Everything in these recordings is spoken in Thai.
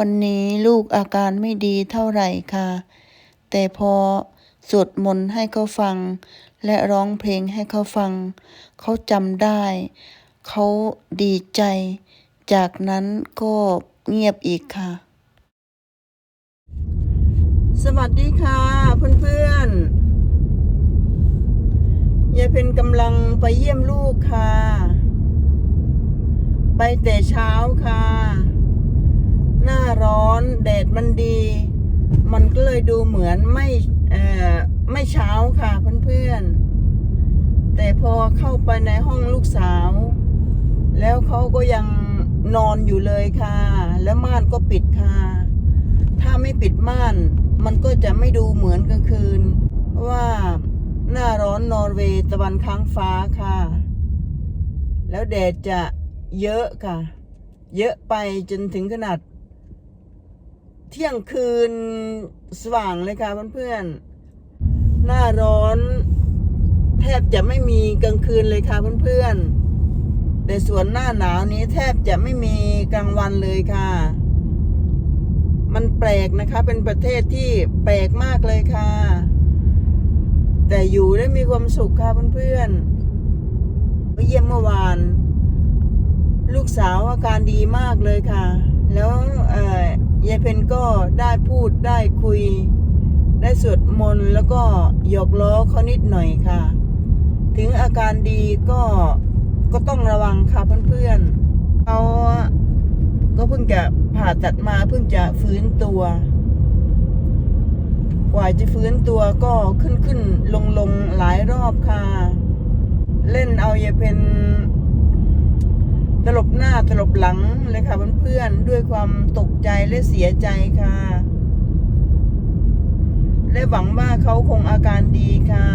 วันนี้ลูกอาการไม่ดีเท่าไหร่ค่ะ แต่พอสวดมนต์ให้เขาฟัง และร้องเพลงให้เขาฟัง เขาจำได้ เขาดีใจ จากนั้นก็เงียบอีกค่ะ สวัสดีค่ะเพื่อนๆยายเพนกำลังไปเยี่ยมลูกค่ะ ไปแต่เช้าค่ะ หน้าร้อนแดดมันดี มันก็เลยดูเหมือนไม่ไม่เช้าค่ะเพื่อนๆ แต่พอเข้าไปในห้องลูกสาว แล้วเขาก็ยังนอนอยู่เลยค่ะ แล้วม่านก็ปิดค่ะ ถ้าไม่ปิดม่าน มันก็จะไม่ดูเหมือนกลางคืน ว่าหน้าร้อนนอร์เวย์ตะวันค้างฟ้าค่ะ แล้วแดดจะเยอะค่ะ เยอะไปจนถึงขนาด ที่ยงคืนสว่างเลยค่ะเพื่อนๆ หน้าร้อน แทบจะไม่มีกลางคืนเลยค่ะเพื่อนๆ แต่ส่วนหน้าหนาวนี้แทบจะไม่มีกลางวันเลยค่ะ มันแปลกนะคะ เป็นประเทศที่แปลกมากเลยค่ะ แต่อยู่ได้มีความสุขค่ะเพื่อนๆไปเยี่ยมเมื่อวาน ลูกสาวอาการดีมากเลยค่ะ แล้วเออ ยายเพนก็ได้พูดได้คุย ได้สวดมนต์แล้วก็หยอกล้อเขานิดหน่อยค่ะ ถึงอาการดีก็ก็ต้องระวังค่ะเพื่อนๆเขาก็เพิ่งจะผ่าตัดมาเพิ่งจะฟื้นตัว กว่าจะฟื้นตัวก็ขึ้นขึ้นลงลงหลายรอบค่ะ เล่นเอายายเพน ตลบหน้าตลบหลังเลยค่ะเพื่อนๆด้วยความตกใจและเสียใจค่ะ และหวังว่าเขาคงอาการดีค่ะ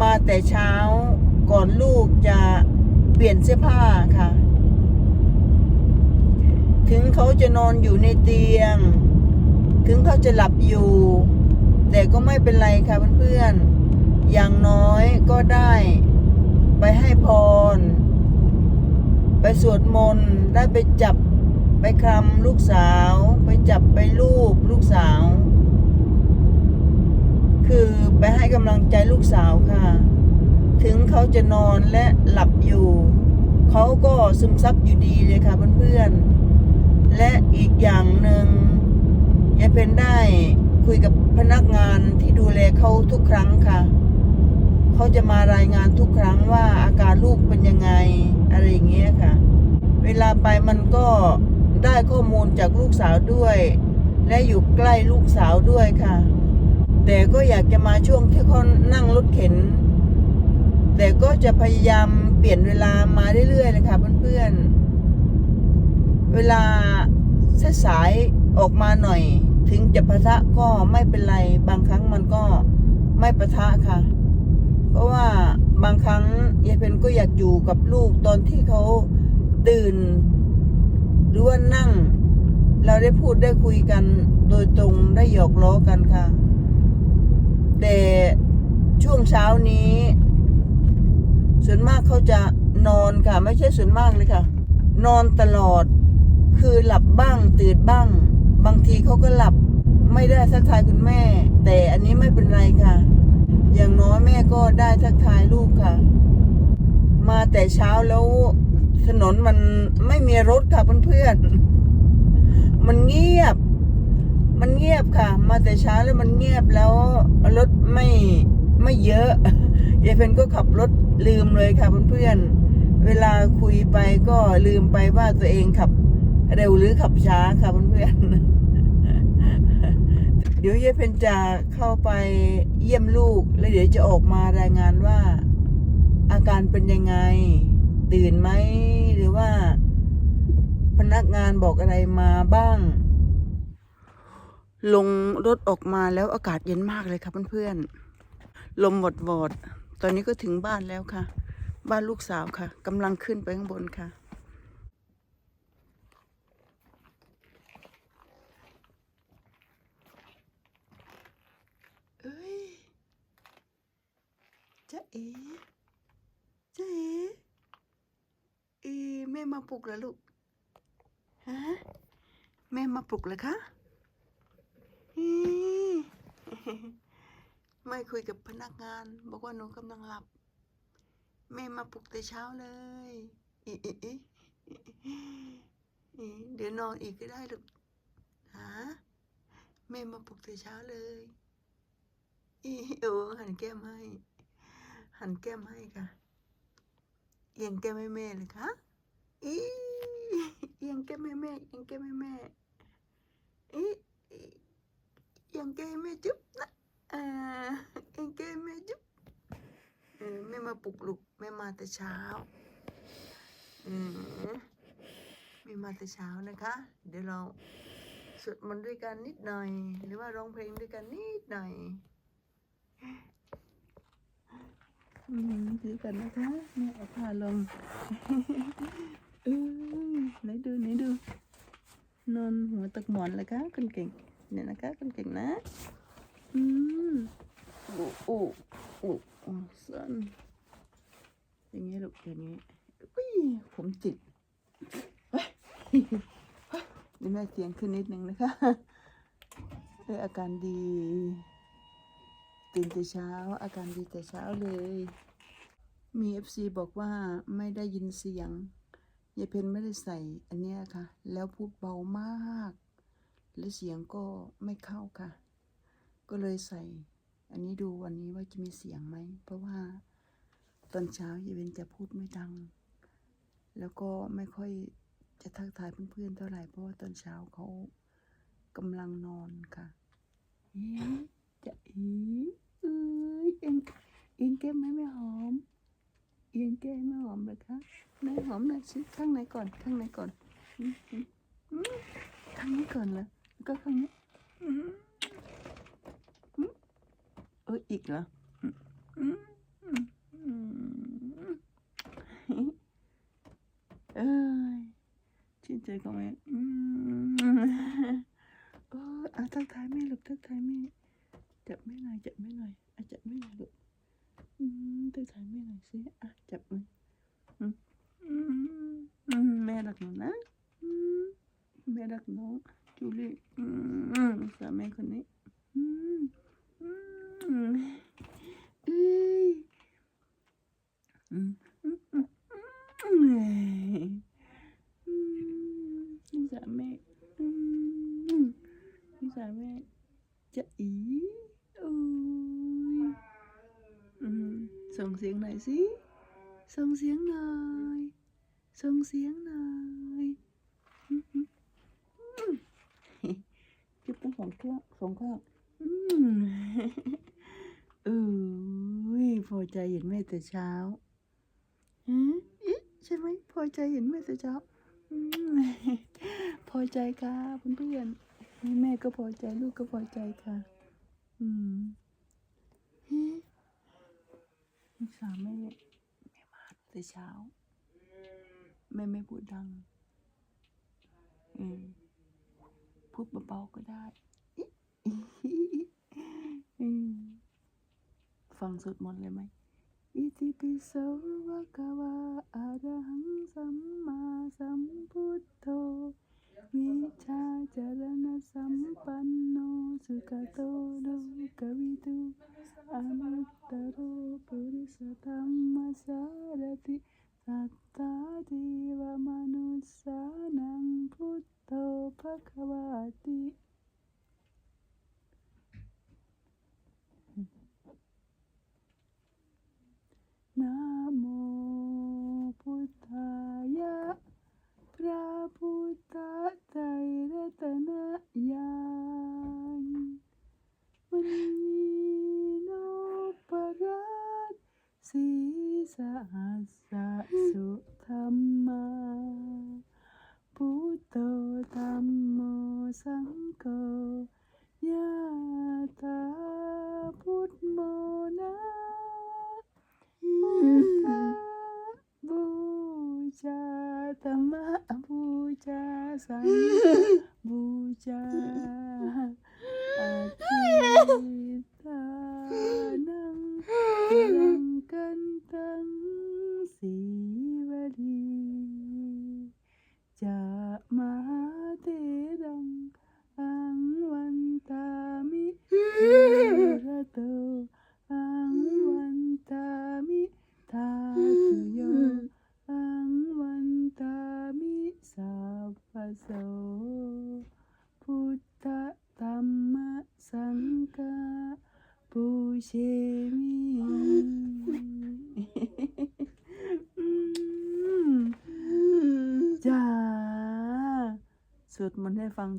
มาแต่เช้าก่อนลูกจะเปลี่ยนเสื้อผ้าค่ะ ถึงเขาจะนอนอยู่ในเตียง ถึงเขาจะหลับอยู่ แต่ก็ไม่เป็นไรค่ะเพื่อนๆอย่างน้อยก็ได้ ไปให้พร ไปสวดมนต์ได้ไปจับไปคำลูกสาว ไปจับไปลูบลูกสาว คือไปให้กำลังใจลูกสาวค่ะ ถึงเขาจะนอนและหลับอยู่ เขาก็ซึมซับอยู่ดีเลยค่ะเพื่อนๆ และอีกอย่างหนึ่งยายเพนได้คุยกับพนักงานที่ดูแลเขาทุกครั้งค่ะ เขา จะมารายงานทุกครั้งว่าอาการลูกเป็นยังไงอะไรอย่างเงี้ยค่ะ เวลาไปมันก็ได้ข้อมูลจากลูกสาวด้วย และอยู่ใกล้ลูกสาวด้วยค่ะ แต่ก็อยากจะมาช่วงที่เขานั่งรถเข็น แต่ก็จะพยายามเปลี่ยนเวลามาเรื่อยๆเลยค่ะเพื่อนๆ เวลาสายออกมาหน่อย ถึงจะปะทะก็ไม่เป็นไร บางครั้งมันก็ไม่ปะทะค่ะ เพราะว่าบางครั้งยายเพนก็อยากอยู่กับลูกตอนที่เขาตื่น หรือว่านั่ง เราได้พูดได้คุยกันโดยตรงได้หยอกล้อกันค่ะ แต่ช่วงเช้านี้ ส่วนมากเขาจะนอนค่ะ ไม่ใช่ส่วนมากเลยค่ะ นอนตลอด คือหลับบ้างตื่นบ้าง บางทีเขาก็หลับไม่ได้ทักทายคุณแม่ แต่อันนี้ไม่เป็นไรค่ะ อย่างน้อยแม่ก็ได้ทักทายลูกค่ะ มาแต่เช้าแล้วถนนมันไม่มีรถค่ะเพื่อนๆ มันเงียบ มันเงียบค่ะ มาแต่เช้าแล้วมันเงียบแล้วรถไม่ไม่เยอะยายเพนก็ขับรถลืมเลยค่ะเพื่อนๆ เวลาคุยไปก็ลืมไปว่าตัวเองขับเร็วหรือขับช้าค่ะเพื่อนๆ เดี๋ยวยายเพนจะเข้าไปเยี่ยมลูก แล้วเดี๋ยวจะออกมารายงานว่า อาการเป็นยังไง ตื่นไหมหรือว่า พนักงานบอกอะไรมาบ้าง ลงรถออกมาแล้วอากาศเย็นมากเลยค่ะเพื่อนๆลมวอดวอดตอนนี้ก็ถึงบ้านแล้วค่ะ บ้านลูกสาวค่ะกำลังขึ้นไปข้างบนค่ะ เอ้ยจ๊ะ เอ๋จ๊ะเอ๋เอแม่มาปลุกแล้วลูก ฮะ แม่มาปลุกเลยคะไม่คุยกับพนักงาน บอกว่าหนูกำลังหลับ แม่มาปลุกแต่เช้าเลยอีอีอีเดี๋ยวนอนอีกก็ได้ลูกฮะแม่มาปลุกแต่เช้าเลยอีโอ้หันแก้มให้ หันแก้มให้ค่ะ เอียงแก้มให้แม่เลยคะอีเอียงแก้มให้แม่เอียงแก้มให้แม่อีเอียงแก้มให้แม่จุ๊บนะเอียงแก้มให้แม่จุ๊บเออแม่มาปลุกลูกแม่มาแต่เช้าอมแม่มาแต่เช้านะคะ เดี๋ยวเราสวดมนต์ด้วยกันนิดหน่อย หรือว่าร้องเพลงด้วยกันนิดหน่อย ถือกันนะคะแม่เอาผ้าลงเออไหนดูไหนดู นอนหัวตกหมอนเลยคะคนเก่งเนี่ยนะคะคนเก่งนะ อืมโอ้โอ้โอ้โอ้สันอย่างนี้ลูกอย่างนี้อุ้ยผมจิกเฮ้ยเดี๋ยวแม่เสียงขึ้นนิดนึงนะคะเอออาการดี ตื่นแต่เช้า อาการดีแต่เช้าเลย มีเอฟซีบอกว่าไม่ได้ยินเสียงยายเพนไม่ได้ใส่อันเนี้ยค่ะ แล้วพูดเบามาก และเสียงก็ไม่เข้าค่ะ ก็เลยใส่ อันนี้ดูวันนี้ว่าจะมีเสียงไหม เพราะว่าตอนเช้ายายเพนจะพูดไม่ดัง แล้วก็ไม่ค่อยจะทักทายเพื่อนๆเท่าไหร่เพราะว่าตอนเช้าเขากำลังนอนค่ะเอ๊ะ จะอีเอ้ยเอ็งเอ็งแก้มไหมไม่หอมเอียงแก้มไม่หอมเลยคะไหนหอมหน่อยสิข้างไหนก่อนข้างไหนก่อนข้างนี้ก่อนเหรอแล้วก็ข้างนี้เอออีกเหรอเอ้ยชื่นใจของแม่อืมเออทักทายแม่ลูกทักทายแม่จับแม่หน่อยจับแม่หน่อยอะจับแม่หน่อยลูกทักทายแม่ หน่อยสิอะจับมืออืมอืมอืมแม่รักหนูนะอืมแม่รักน้องจูลี่อืมส ส่งเสียงหน่อยสิส่งเสียงหน่อยส่งเสียงหน่อยอืมอืมอืมจุ๊บทั้งสองข้างสองข้างอืมเอ้ยพอใจเห็นแม่แต่เช้าฮะอิใช่ไหมพอใจเห็นแม่แต่เช้าอพอใจค่ะเพื่อนๆแม่ก็พอใจลูกก็พอใจค่ะ อืม ลูกสาวแม่แม่มาแต่เช้า แม่ไม่พูดดัง อืมพูดเบาๆก็ได้อืมฟังสวดมนต์เลยไหมอิติปิโสวะกวาอะระหังสัมมาสัมพุทโธวิชาจารณะสัมปันโนสุขโตโลกวิทู అనంతరో పురుషతమ్మసారథి సత్తాదేవమనుసానం బుద్ధో భగవతి నమో బుద్ధాయ ప్రబుద్ధ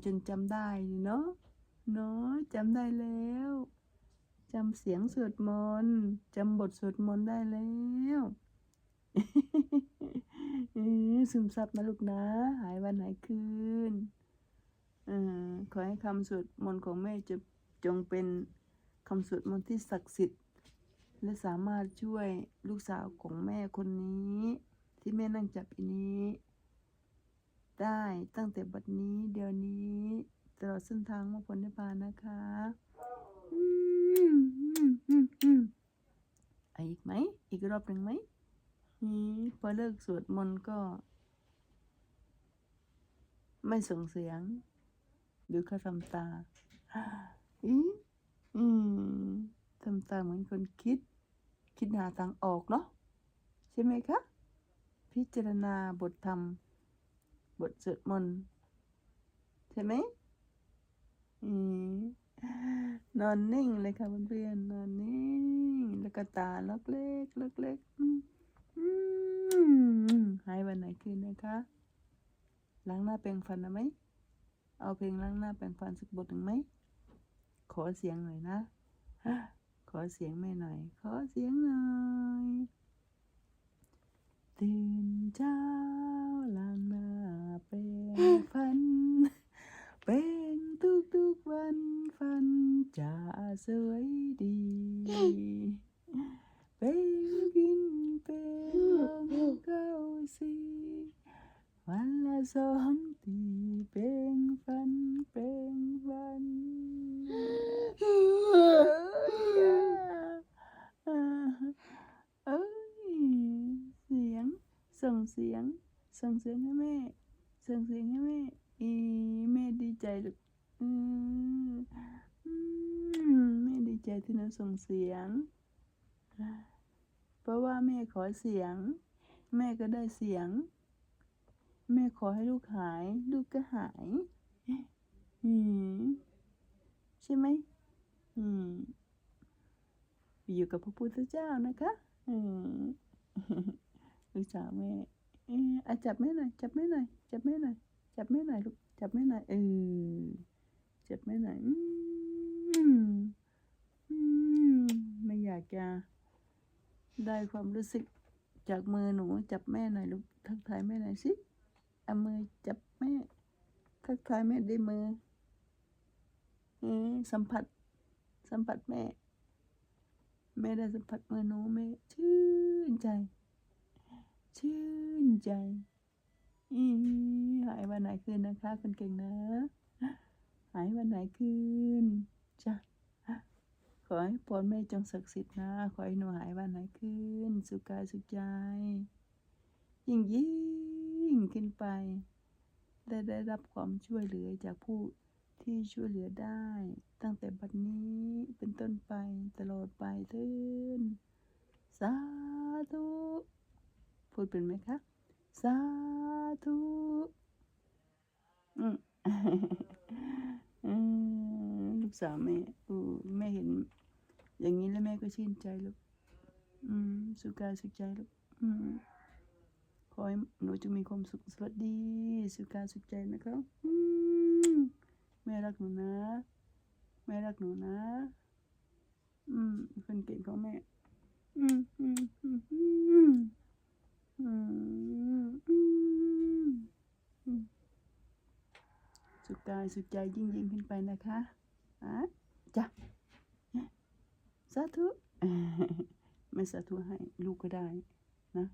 จนจำได้เนาะเนาะจำได้แล้วจำเสียงสวดมนต์จำบทสวดมนต์ได้แล้วซึมซับนะลูกนะ หายวันหายคืนอขอให้คำสวดมนต์ของแม่จะจงเป็นคำสวดมนต์ที่ศักดิ์สิทธิ์ และสามารถช่วยลูกสาวของแม่คนนี้ ที่แม่นั่งจับอันนี้ ได้ตั้งแต่บัดนี้เดี๋ยวนี้ตลอดเส้นทางมรรคผลนิพพานนะคะอืมอืมอีกไหม อีกรอบหนึ่งไหมนี่พอเลิกสวดมนต์ก็ ไม่ส่งเสียง หรือเขาทำตาอืมอืมทำตาเหมือนคนคิด คิดหาทางออกเนาะใช่ไหมคะ พิจารณาบทธรรม บทสวดมนต์ใช่ไหมอนอนนิ่งเลยค่ะเพื่อนๆนอนนิ่ง แล้วก็ตาล็อกเล็กล็อกเล็กหายวันไหนคืนนะคะล้างหน้าแปรงฟันนะไหม เอาเพลงล้างหน้าแปรงฟันสักบทหนึ่งไหม ขอเสียงหน่อยนะ ขอเสียงแม่หน่อย ขอเสียงหน่อยตื่นเช้าล้างหน้า แปรงฟันแปรงทุกทุกวันฟันจะสวยดี เป็นกินเป็นลมเข้าสีวันละสองทีเป็นฟันเป็นฟันเอ้ยเสียงส่งเสียงส่งเสียงให้แม่ ส่งเสียงให้แม่อีแม่ดีใจลูกอืมแม่ดีใจที่หนูส่งเสียง เพราะว่าแม่ขอเสียง แม่ก็ได้เสียง แม่ขอให้ลูกหาย ลูกก็หายอืมใช่ไหมอืมอยู่กับพระพุทธเจ้านะคะ อืมลูกสาวแม่ เอออจับแม่หน่อย จับแม่หน่อย จับแม่หน่อย จับแม่หน่อยลูก จับแม่หน่อย เออ จับแม่หน่อย อืมอืมไม่อยากจะได้ความรู้สึกจากมือหนูจับแม่หน่อยลูก ทักทายแม่หน่อยสิเอามือจับแม่ ทักทายแม่ด้วยมือเออสัมผัส สัมผัสแม่ แม่ได้สัมผัสมือหนูแม่ชื่นใจ ชื่นใจ อีหายวันไหนคืนนะคะ คนเก่งนะ หายวันไหนคืนจ้ะขอให้พรแม่จงศักดิ์สิทธิ์นะ ขอให้หนูหายวันไหนคืนสุขกายสุขใจ ยิ่งยิ่งขึ้นไป ได้ได้รับความช่วยเหลือจากผู้ที่ช่วยเหลือได้ ตั้งแต่บัดนี้เป็นต้นไปตลอดไปเถินสาธุ พูดเป็นไหมคะ สาธุอืมลูกสาวแม่อูแม่เห็น อย่างนี้แล้วแม่ก็ชื่นใจลูกอืมสุขกายสุขใจลูกอืมขอให้หนูจะมีความสุขสวัสดี สุขกายสุขใจนะคะอืมแม่รักหนูนะแม่รักหนูนะ อืมคนเก่งของแม่ อืมอืมอืม สุขกายสุขใจยิ่งยิ่งขึ้นไปนะคะอะจ้ะสาธุไม่สาธุให้ลูกก็ได้นะ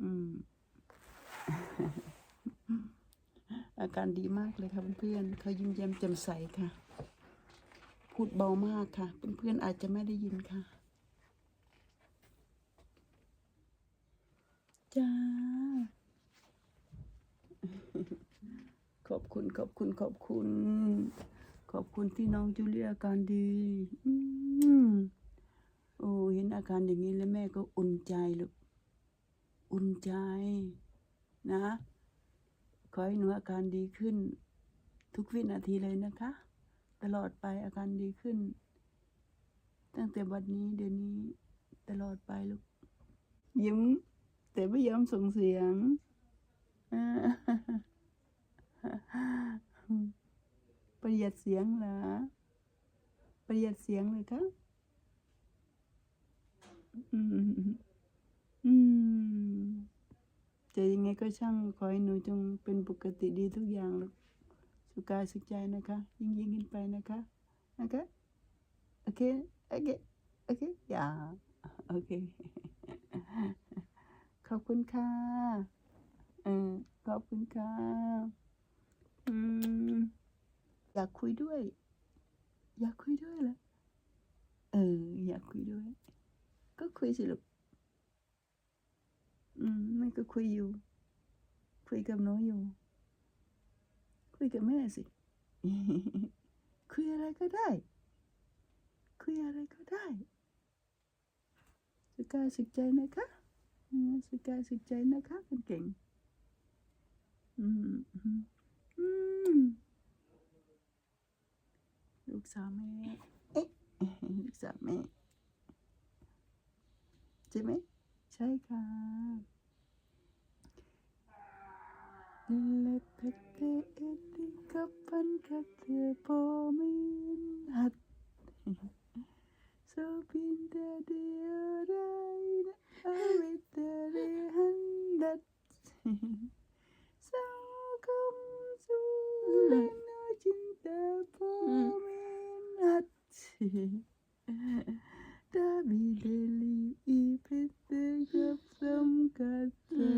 อืมอาการดีมากเลยค่ะเพื่อนๆเขายิ้มแย้มแจ่มใสค่ะ พูดเบามากค่ะ เพื่อนๆอาจจะไม่ได้ยินค่ะ จ้า ขอบคุณขอบคุณขอบคุณ ขอบคุณที่น้องจูเลียอาการดีอืมโอ้เห็นอาการอย่างนี้แล้วแม่ก็อุ่นใจลูกอุ่นใจ นะ ขอให้หนูอาการดีขึ้น ทุกวินาทีเลยนะคะ ตลอดไปอาการดีขึ้น ตั้งแต่บัดนี้เดี๋ยวนี้ตลอดไปลูกยิ้ม แต่ไม่ยอมส่งเสียงประหยัดเสียงเหรอประหยัดเสียงเลยคะอืมอืมจะยังไงก็ช่างขอให้หนูจงเป็นปกติดีทุกอย่างลูกสุขกายสุขใจนะคะ ยิ่งยิ่งขึ้นไปนะคะนะคะโอเคโอเคโอเคอย่าโอเค ขอบคุณค่ะเออขอบคุณค่ะอืมอยากคุยด้วย อยากคุยด้วยเหรอเออ อยากคุยด้วย ก็คุยสิลูกอืมแม่ก็คุยอยู่ คุยกับน้องอยู่ คุยกับแม่สิ คุยอะไรก็ได้ คุยอะไรก็ได้สุขกายสุขใจนะคะ สุขกายสุขใจนะคะคนเก่งอืมอืมอืมลูกสาวแม่เอ๊ะลูกสาวแม่ใช่ไหมใช่ค่ะ Lepete eti kapan kate pomin hat So pinda de orain awita de handat So kum sulena cinta pomin hat Tapi deli ipete kapsam kata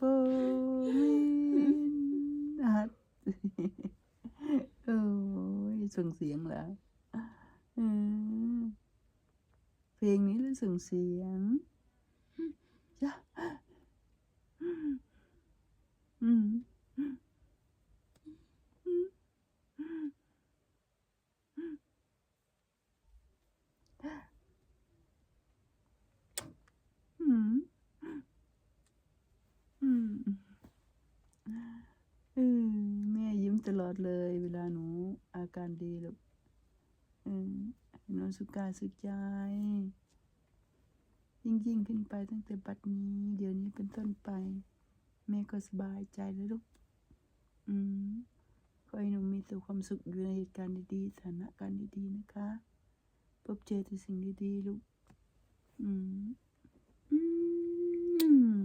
pomin hat โอ้ยส่งเสียงเหรอมเพลงนี้แล้วส่ง เสียงจ้ะอืมอืมอืมเออแม่ยิ้มตลอดเลยเวลาหนูอาการดีลูกเออหนูสุขกายสุขใจ ยิ่งยิ่งขึ้นไปตั้งแต่บัดนี้ เดี๋ยวนี้เป็นต้นไป แม่ก็สบายใจแล้วลูก อืมขอให้หนูมีแต่ความสุขอยู่ในเหตุการณ์ดีๆสถานการณ์ดีๆนะคะ พบเจอแต่สิ่งดีๆลูก อืม อืม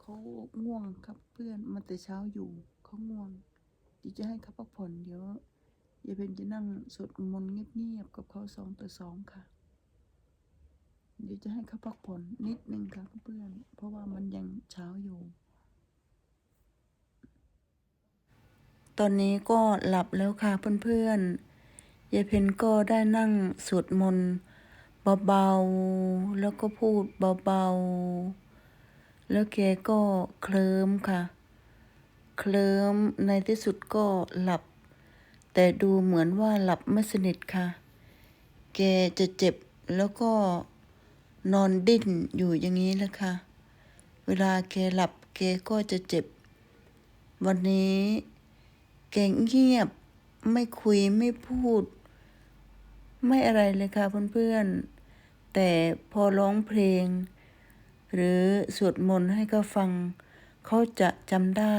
เขาง่วงครับเพื่อนมาแต่เช้าอยู่เขาง่วงดีจะให้เขาพักผ่อนเดี๋ยวยายเพนจะนั่งสวดมนต์เงียบๆกับเขาสองต่อสองค่ะ เดี๋ยวจะให้เขาพักผ่อนนิดนึงค่ะเพื่อนเพราะว่ามันยังเช้าอยู่ ตอนนี้ก็หลับแล้วค่ะเพื่อนๆยายเพนก็ได้นั่งสวดมนต์เบาๆ แล้วก็พูดเบาๆ แล้วแกก็เคลิ้มค่ะ เคลิ้มในที่สุดก็หลับ แต่ดูเหมือนว่าหลับไม่สนิทค่ะ แกจะเจ็บแล้วก็ นอนดิ้นอยู่อย่างนี้แหละค่ะ เวลาแกหลับแกก็จะเจ็บ วันนี้แกเงียบไม่คุยไม่พูด ไม่อะไรเลยค่ะเพื่อนๆ แต่พอร้องเพลง หรือสวดมนต์ให้เขาฟัง เขาจะจำได้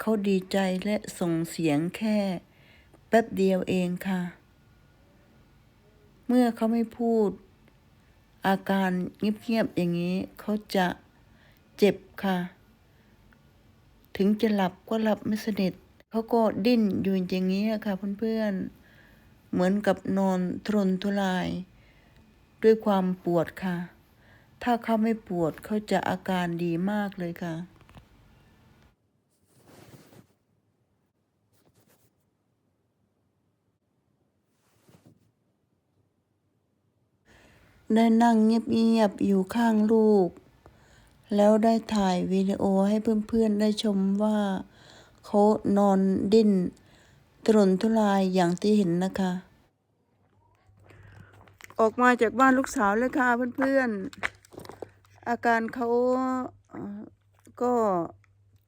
เขาดีใจและส่งเสียงแค่แป๊บเดียวเองค่ะ เมื่อเขาไม่พูด อาการเงียบๆอย่างนี้เขาจะเจ็บค่ะ ถึงจะหลับก็หลับไม่สนิทเขาก็ดิ้นอยู่อย่างนี้ค่ะเพื่อนๆ เหมือนกับนอนทรนทุราย ด้วยความปวดค่ะ ถ้าเขาไม่ปวดเขาจะอาการดีมากเลยค่ะ ได้นั่งเงียบๆอยู่ข้างลูก แล้วได้ถ่ายวิดีโอให้เพื่อนๆได้ชมว่าเขานอนดิ้นตรนทุรายอย่างที่เห็นนะคะ ออกมาจากบ้านลูกสาวเลยค่ะเพื่อนๆ อาการเขาก็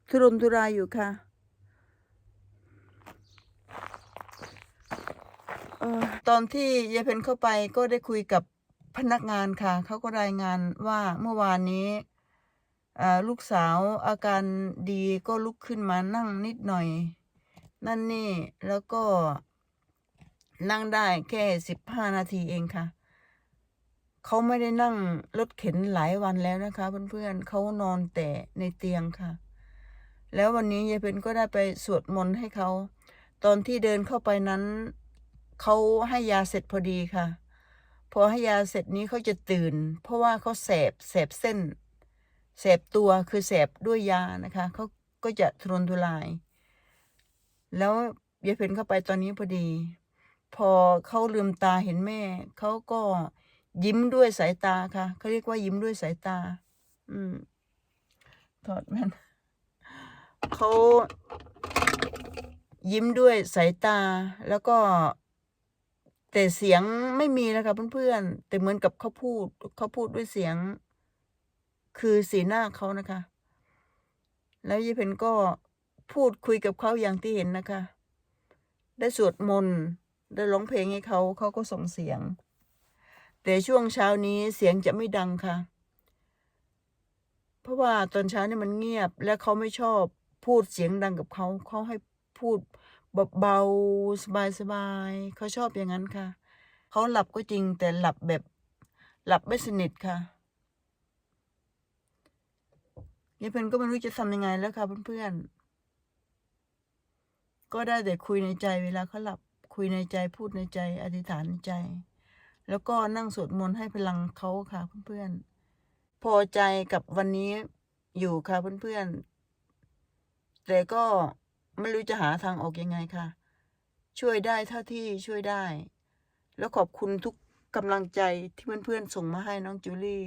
ทุรนทุรายอยู่ค่ะออตอนที่ยายเพนเข้าไปก็ได้คุยกับ พนักงานค่ะ เขาก็รายงานว่าเมื่อวานนี้ลูกสาวอาการดีก็ลุกขึ้นมานั่งนิดหน่อย นั่นนี่แล้วก็นั่งได้แค่สิบห้านาทีเองค่ะเขาไม่ได้นั่งรถเข็นหลายวันแล้วนะคะ เพื่อนๆเขานอนแต่ในเตียงค่ะ แล้ววันนี้ยายเพนก็ได้ไปสวดมนต์ให้เขา ตอนที่เดินเข้าไปนั้นเขาให้ยาเสร็จพอดีค่ะ พอให้ยาเสร็จนี้เขาจะตื่น เพราะว่าเขาแสบแสบเส้นแสบตัวคือแสบด้วยยานะคะเขาก็จะทรนทุราย แล้วยายเพนเข้าไปตอนนี้พอดี พอเขาลืมตาเห็นแม่เขาก็ยิ้มด้วยสายตาค่ะเขาเรียกว่ายิ้มด้วยสายตา อืมถอดแว่นเขายิ้มด้วยสายตาแล้วก็ แต่เสียงไม่มีนะคะเพื่อนๆ แต่เหมือนกับเขาพูดเขาพูดด้วยเสียง คือสีหน้าเขานะคะ แล้วยายเพนก็พูดคุยกับเขาอย่างที่เห็นนะคะ ได้สวดมนต์ได้ร้องเพลงให้เขาเขาก็ส่งเสียง แต่ช่วงเช้านี้เสียงจะไม่ดังค่ะ เพราะว่าตอนเช้านี่มันเงียบและเขาไม่ชอบพูดเสียงดังกับเขาเขาให้พูด เบาๆสบายๆเขาชอบอย่างนั้นค่ะ เขาหลับก็จริงแต่หลับแบบ หลับไม่สนิทค่ะยายเพนก็ไม่รู้จะทำยังไงแล้วค่ะเพื่อนๆ ก็ได้แต่คุยในใจเวลาเขาหลับคุยในใจพูดในใจ อธิษฐานในใจ แล้วก็นั่งสวดมนต์ให้พลังเขาค่ะเพื่อนๆ พอใจกับวันนี้อยู่ค่ะเพื่อนๆ แต่ก็ ไม่รู้จะหาทางออกยังไงค่ะ ช่วยได้เท่าที่ช่วยได้ แล้วขอบคุณทุกกำลังใจที่เพื่อนๆส่งมาให้น้องจูลี่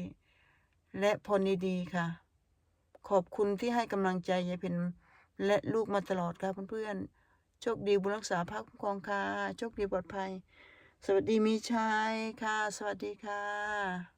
และพรดีๆค่ะ ขอบคุณที่ให้กำลังใจยายเพนและลูกมาตลอดค่ะเพื่อนๆโชคดีบุญรักษาภาคคุ้มครองค่ะโชคดีปลอดภัย สวัสดีมีชัยค่ะ สวัสดีค่ะ